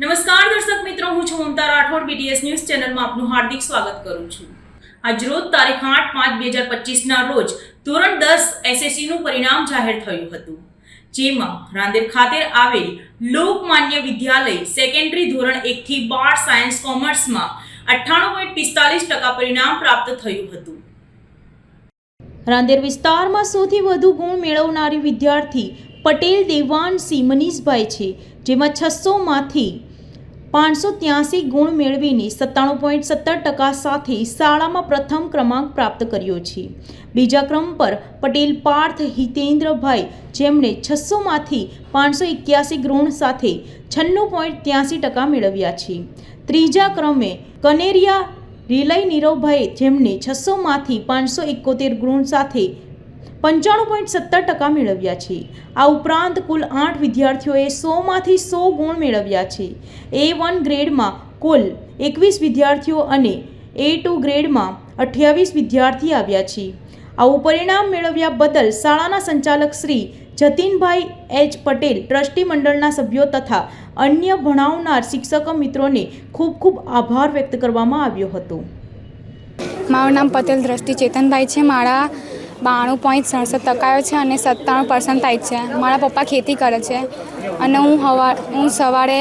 નમસ્કાર દર્શક મિત્રો, હું છું મમતા રાઠોડ બીટીએસ ન્યૂઝ ચેનલમાં આપનું હાર્દિક સ્વાગત કરું છું. આજરોજ તારીખ આઠ પાંચ બે હજાર પચીસના રોજ ધોરણ દસ એસએસસીનું પરિણામ જાહેર થયું હતું, જેમાં રાંદેર ખાતે આવેલ લોકમાન્ય વિદ્યાલય સેકન્ડરી ધોરણ એકથી બાર સાયન્સ કોમર્સમાં અઠ્ઠાણું પોઈન્ટ પિસ્તાલીસ ટકા પરિણામ પ્રાપ્ત થયું હતું. રાંદેર વિસ્તારમાં સૌથી વધુ ગુણ મેળવનારી વિદ્યાર્થી પટેલ દેવાનસિંહ મનીષભાઈ છે, જેમાં છસોમાંથી પાંચસો ત્યાસી ગુણ મેળવીને સત્તાણું પોઈન્ટ સત્તર ટકા સાથે શાળામાં પ્રથમ ક્રમાંક પ્રાપ્ત કર્યો છે. બીજા ક્રમ પર પટેલ, પાર્થ, હિતેન્દ્રભાઈ જેમણે છસોમાંથી પાંચસો એક્યાસી ગુણ સાથે છન્નું પોઈન્ટ ત્યાસી ટકા મેળવ્યા છે. ત્રીજા ક્રમે કનેરિયા રિલય નીરવભાઈ જેમને છસોમાંથી પાંચસો એકોતેર ગુણ સાથે પંચાણું પોઈન્ટ સત્તર ટકા મેળવ્યા છે. આ ઉપરાંત કુલ આઠ વિદ્યાર્થીઓએ સોમાંથી સો ગુણ મેળવ્યા છે. એ વન ગ્રેડમાં કુલ એકવીસ વિદ્યાર્થીઓ અને એ ટુ ગ્રેડમાં અઠ્યાવીસ વિદ્યાર્થી આવ્યા છે. આવું પરિણામ મેળવ્યા બદલ શાળાના સંચાલક શ્રી જતીનભાઈ એચ પટેલ, ટ્રસ્ટી મંડળના સભ્યો તથા અન્ય ભણાવનાર શિક્ષક મિત્રોને ખૂબ ખૂબ આભાર વ્યક્ત કરવામાં આવ્યો હતો. મારું નામ પટેલ દ્રષ્ટિ ચેતનભાઈ છે. મારા બાણું પોઈન્ટ સડસઠ ટકાયો છે અને સત્તાણું પર્સન્ટાઇજ છે. મારા પપ્પા ખેતી કરે છે. અને હું હવા, હું સવારે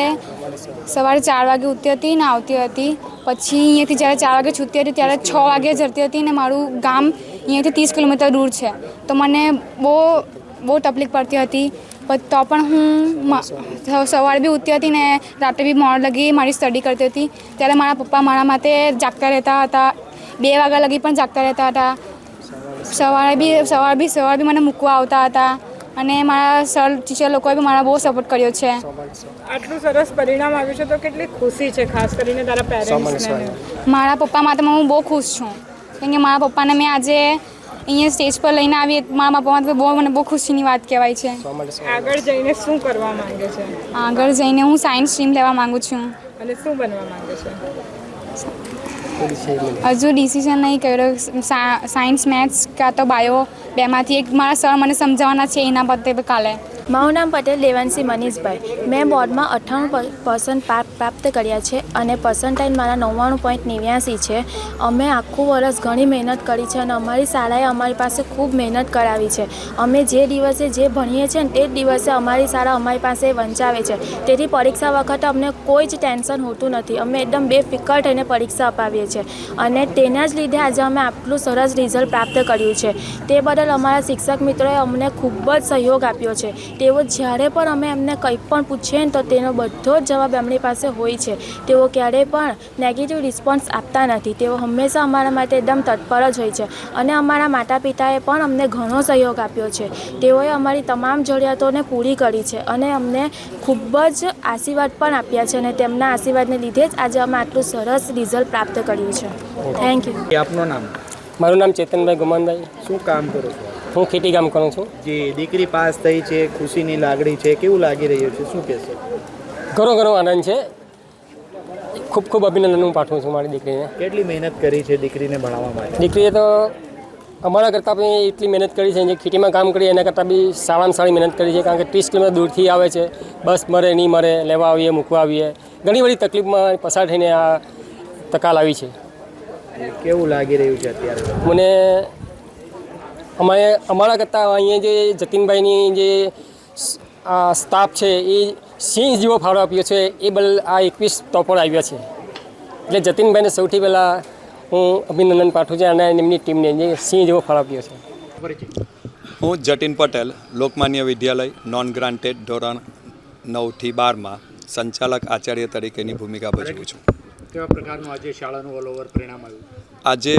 સવારે ચાર વાગે ઉઠતી હતી ને આવતી હતી. પછી અહીંયાથી જ્યારે ચાર વાગે છૂટતી હતી ત્યારે છ વાગે જતી હતી ને મારું ગામ અહીંયાથી ત્રીસ કિલોમીટર દૂર છે. તો મને બહુ બહુ તકલીફ પડતી હતી. તો પણ હું સવારે બી ઉઠતી હતી ને રાત્રે બી મોડ લગી મારી સ્ટડી કરતી હતી. ત્યારે મારા પપ્પા મારા માટે જાગતા રહેતા હતા. બે વાગ્યા લગી પણ જાગતા રહેતા હતા. સવારે બી સવારે બી સવારે બી મને મૂકવા આવતા હતા અને મારા સર ટીચર લોકોએ બી મારા બહુ સપોર્ટ કર્યો છે. આટલું સરસ પરિણામ આવ્યું છે તો કેટલી ખુશી છે ખાસ કરીને તારા પેરેન્ટ્સને મારા પપ્પા માટેમાં હું બહુ ખુશ છું. કેમ કે મારા પપ્પાને મેં આજે અહીંયા સ્ટેજ પર લઈને આવી મારા પપ્પા માટે બહુ મને બહુ ખુશીની વાત કહેવાય છે. આગળ જઈને શું કરવા માંગે છે? આગળ જઈને હું સાયન્સ સ્ટ્રીમ લેવા માંગુ છું. અને શું બનવા માંગે છે? હજુ ડિસિઝન નહીં કર્યો. સાયન્સ મેથ્સ કાં તો બાયો બેમાંથી એક મારા સર મને સમજાવવાના છે એના બદલે કાલે. મારું નામ પટેલ દેવાંશી મનીષભાઈ. મેં બોર્ડમાં અઠ્ઠાણું પર્સન્ટ પ્રાપ્ત કર્યા છે અને પર્સન્ટાઇલ મારા નવ્વાણું પોઈન્ટ નેવ્યાસી છે. અમે આખું વર્ષ ઘણી મહેનત કરી છે અને અમારી શાળાએ અમારી પાસે ખૂબ મહેનત કરાવી છે. અમે જે દિવસે જે ભણીએ છીએ ને તે જ દિવસે અમારી શાળા અમારી પાસે વંચાવે છે. તેથી પરીક્ષા વખતે અમને કોઈ જ ટેન્શન હોતું નથી. અમે એકદમ બેફિકર થઈને પરીક્ષા અપાવીએ છીએ. અને તેના જ લીધે આજે અમે આટલું સરસ રિઝલ્ટ પ્રાપ્ત કર્યું છે. તે બદલ અમારા શિક્ષક મિત્રોએ અમને ખૂબ જ સહયોગ આપ્યો છે. તેઓ જ્યારે પણ અમે એમને કંઈ પણ પૂછીએ ને તો તેનો બધો જ જવાબ એમની પાસે હોય છે. તેઓ ક્યારેય પણ નેગેટિવ રિસ્પોન્સ આપતા નથી. તેઓ હંમેશા અમારા માટે એકદમ તત્પર જ હોય છે અને અમારા માતા પિતાએ પણ અમને ઘણો સહયોગ આપ્યો છે. તેઓએ અમારી તમામ જરૂરિયાતોને પૂરી કરી છે અને અમને ખૂબ જ આશીર્વાદ પણ આપ્યા છે અને તેમના આશીર્વાદને લીધે જ આજે અમે આટલું સરસ રિઝલ્ટ પ્રાપ્ત કર્યું છે. થેન્ક યુ આપનું નામ? મારું નામ ચેતનભાઈ ગુમાનભાઈ. શું કામ કરો છો? હું ખેતી કામ કરું છું. જે દીકરી પાસ થઈ છે ખુશીની લાગણી છે કેવું લાગી રહ્યું છે? શું કહેશો? ઘણો ઘણો આનંદ છે. ખૂબ ખૂબ અભિનંદન હું પાઠવું છું મારી દીકરીને. કેટલી મહેનત કરી છે દીકરીને ભણાવવા માટે? દીકરીએ તો અમારા કરતાં બી એટલી મહેનત કરી છે જે ખેતીમાં કામ કરી એના કરતાં બી સારામાં સારી મહેનત કરી છે કારણ કે ત્રીસ કિલોમીટર દૂરથી આવે છે. બસ મરે નહીં મરે લેવા આવીએ મૂકવા આવીએ. ઘણી બધી તકલીફમાં પસાર થઈને આ તકાલ આવી છે. કેવું લાગી રહ્યું છે અત્યારે? મને અમારે અમારા કરતાં અહીંયા જે જતીનભાઈની જે આ સ્ટાફ છે એ સિંહ જેવો ફાળો આપ્યો છે એ બદલ આ એકવીસ ટોપર આવ્યા છે. એટલે જતીનભાઈને સૌથી પહેલાં હું અભિનંદન પાઠવું છું અને એમની ટીમને જે સિંહ જેવો ફાળો આપ્યો છે. હું જતીન પટેલ લોકમાન્ય વિદ્યાલય નોન ગ્રાન્ટેડ ધોરણ નવથી બારમાં સંચાલક આચાર્ય તરીકેની ભૂમિકા ભજવું છું. કેવા પ્રકારનું આજે શાળાનું ઓલઓવર પરિણામ આવ્યું? આજે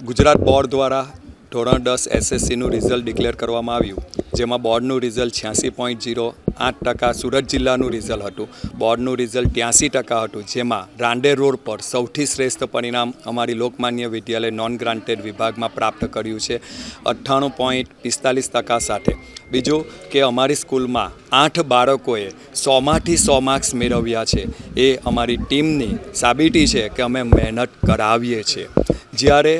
ગુજરાત બોર્ડ દ્વારા ધોરણ દસ એસએસસીનું રિઝલ્ટ ડિક્લેર કરવામાં આવ્યું. જેમાં બોર્ડનું રિઝલ્ટ છ્યાસી પોઈન્ટ જીરો આઠ ટકા સુરત જિલ્લાનું રિઝલ્ટ હતું. બોર્ડનું રિઝલ્ટ ત્યાંસી ટકા હતું, જેમાં રાંડે રોડ પર સૌથી શ્રેષ્ઠ પરિણામ અમારી લોકમાન્ય વિદ્યાલય નોન ગ્રાન્ટેડ વિભાગમાં પ્રાપ્ત કર્યું છે, અઠ્ઠાણું પોઈન્ટ પિસ્તાલીસ ટકા સાથે. બીજું કે અમારી સ્કૂલમાં આઠ બાળકોએ સોમાંથી સો માર્ક્સ મેળવ્યા છે. એ અમારી ટીમની સાબિતી છે કે અમે મહેનત કરાવીએ છીએ. જ્યારે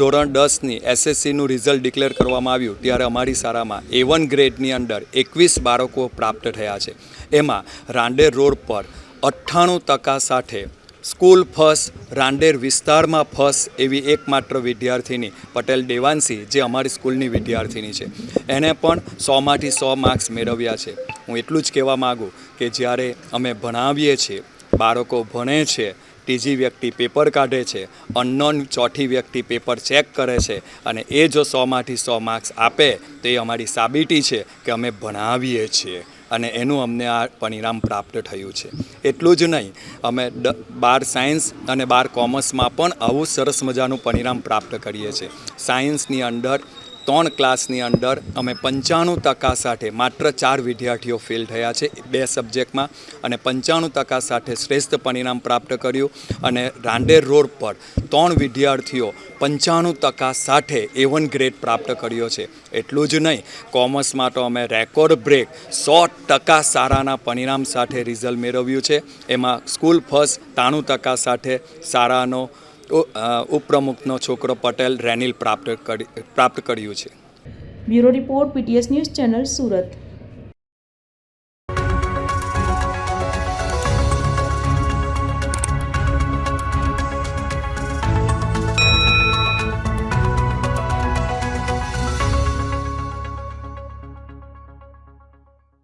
ધોરણ દસની એસએસસીનું રિઝલ્ટ ડિક્લેર કરવામાં આવ્યું ત્યારે અમારી શાળામાં એ વન ગ્રેડની અંદર એકવીસ બાળકો પ્રાપ્ત થયા છે. એમાં રાંડેર રોડ પર અઠ્ઠાણું ટકા સાથે સ્કૂલ ફર્સ્ટ રાંડેર વિસ્તારમાં ફર્સ્ટ એવી એકમાત્ર વિદ્યાર્થીની પટેલ દેવાંશી જે અમારી સ્કૂલની વિદ્યાર્થીની છે. એણે પણ સોમાંથી સો માર્ક્સ મેળવ્યા છે. હું એટલું જ કહેવા માગું કે જ્યારે અમે ભણાવીએ છીએ, બાળકો ભણે છે ત્રીજી વ્યક્તિ પેપર કાઢે છે, અનનોન ચોથી વ્યક્તિ પેપર ચેક કરે છે અને એ જો સોમાંથી સો માર્ક્સ આપે, તો એ અમારી સાબિતી છે કે અમે ભણાવીએ છીએ અને એનું અમને આ પરિણામ પ્રાપ્ત થયું છે. એટલું જ નહીં, અમે બાર સાયન્સ અને બાર કોમર્સમાં પણ આવું સરસ મજાનું પરિણામ પ્રાપ્ત કરીએ છીએ. સાયન્સની અંદર ત્રણ ક્લાસની અંદર અમે પંચાણું ટકા સાથે માત્ર ચાર વિદ્યાર્થીઓ ફેલ થયા છે બે સબ્જેક્ટમાં અને પંચાણું ટકા સાથે શ્રેષ્ઠ પરિણામ પ્રાપ્ત કર્યું અને રાંડેર રોડ પર ત્રણ વિદ્યાર્થીઓ પંચાણું ટકા સાથે એ વન ગ્રેડ પ્રાપ્ત કર્યો છે. એટલું જ નહીં કોમર્સમાં તો અમે રેકોર્ડ બ્રેક સો ટકા સારાના પરિણામ સાથે રિઝલ્ટ મેળવ્યું છે. એમાં સ્કૂલ ફર્સ્ટ ત્રાણું ટકા સાથે અ, ઉપપ્રમુખનો છોકરો પટેલ રેનિલ પ્રાપ્ત પ્રાપ્ત કર્યું છે. Bureau report PTS news channel Surat.